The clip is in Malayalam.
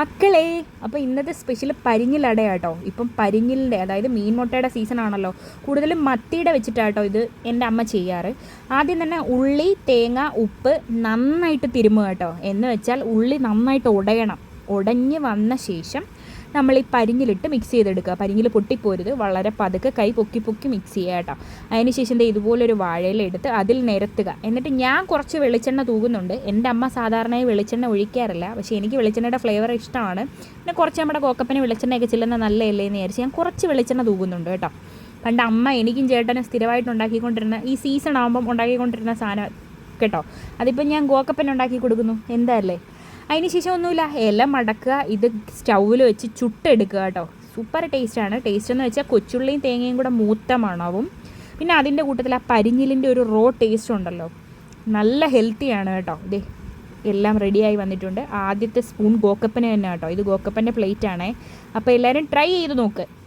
മക്കളെ അപ്പോൾ ഇന്നത്തെ സ്പെഷ്യൽ പരിഞ്ഞിലട കേട്ടോ ഇപ്പം പരിഞ്ഞിലിന്റെ അതായത് മീൻ മുട്ടയുടെ സീസൺ ആണല്ലോ. കൂടുതലും മത്തിയുടെ വെച്ചിട്ടാട്ടോ ഇത് എന്റെ അമ്മ ചെയ്യാറ്. ആദ്യം തന്നെ ഉള്ളി തേങ്ങ ഉപ്പ് നന്നായിട്ട് തിരുമുക കേട്ടോ. എന്ന് വെച്ചാൽ ഉള്ളി നന്നായിട്ട് ഉടയണം. ഉടഞ്ഞ് വന്ന ശേഷം നമ്മൾ ഈ പരിങ്ങിലിട്ട് മിക്സ് ചെയ്തെടുക്കുക. പരിങ്ങിൽ പൊട്ടിപ്പോരുത്. വളരെ പതുക്കെ കൈ പൊക്കി പൊക്കി മിക്സ് ചെയ്യുക കേട്ടോ. അതിന് ശേഷം ദേ ഇതുപോലൊരു വാഴയില എടുത്ത് അതിൽ നിരത്തുക. എന്നിട്ട് ഞാൻ കുറച്ച് വെളിച്ചെണ്ണ തൂകുന്നുണ്ട്. എന്റെ അമ്മ സാധാരണയായി വെളിച്ചെണ്ണ ഒഴിക്കാറില്ല. പക്ഷേ എനിക്ക് വെളിച്ചെണ്ണയുടെ ഫ്ലേവർ ഇഷ്ടമാണ്. പിന്നെ കുറച്ച് നമ്മുടെ കോക്കപ്പന് വെളിച്ചെണ്ണയൊക്കെ ചെല്ലുന്ന നല്ലതല്ലേ എന്ന് വിചാരിച്ച് ഞാൻ കുറച്ച് വെളിച്ചെണ്ണ തൂകുന്നുണ്ട് കേട്ടോ. പണ്ട് അമ്മ എനിക്കും ചേട്ടനും സ്ഥിരമായിട്ട് ഉണ്ടാക്കിക്കൊണ്ടിരുന്ന ഈ സീസൺ ആകുമ്പം ഉണ്ടാക്കിക്കൊണ്ടിരുന്ന സാധനം കേട്ടോ. അതിപ്പോൾ ഞാൻ ഗോക്കപ്പൻ ഉണ്ടാക്കി കൊടുക്കുന്നു. എന്താ അല്ലേ? അതിന് ശേഷം ഒന്നുമില്ല ഇല മടക്കുക ഇത് സ്റ്റൗവിൽ വെച്ച് ചുട്ടെടുക്കുക കേട്ടോ. സൂപ്പർ ടേസ്റ്റാണ്. ടേസ്റ്റ് എന്ന് വെച്ചാൽ കൊച്ചുള്ളിയും തേങ്ങയും കൂടെ മൂത്ത മണവും. പിന്നെ അതിന്റെ കൂട്ടത്തിൽ ആ പരിഞ്ഞിലിന്റെ ഒരു റോ ടേസ്റ്റ് ഉണ്ടല്ലോ. നല്ല ഹെൽത്തിയാണ് കേട്ടോ. ഇതേ എല്ലാം റെഡിയായി വന്നിട്ടുണ്ട്. ആദ്യത്തെ സ്പൂൺ ഗോക്കപ്പന് തന്നെ കേട്ടോ. ഇത് ഗോക്കപ്പന്റെ പ്ലേറ്റ് ആണേ. അപ്പോൾ എല്ലാവരും ട്രൈ ചെയ്ത് നോക്ക്.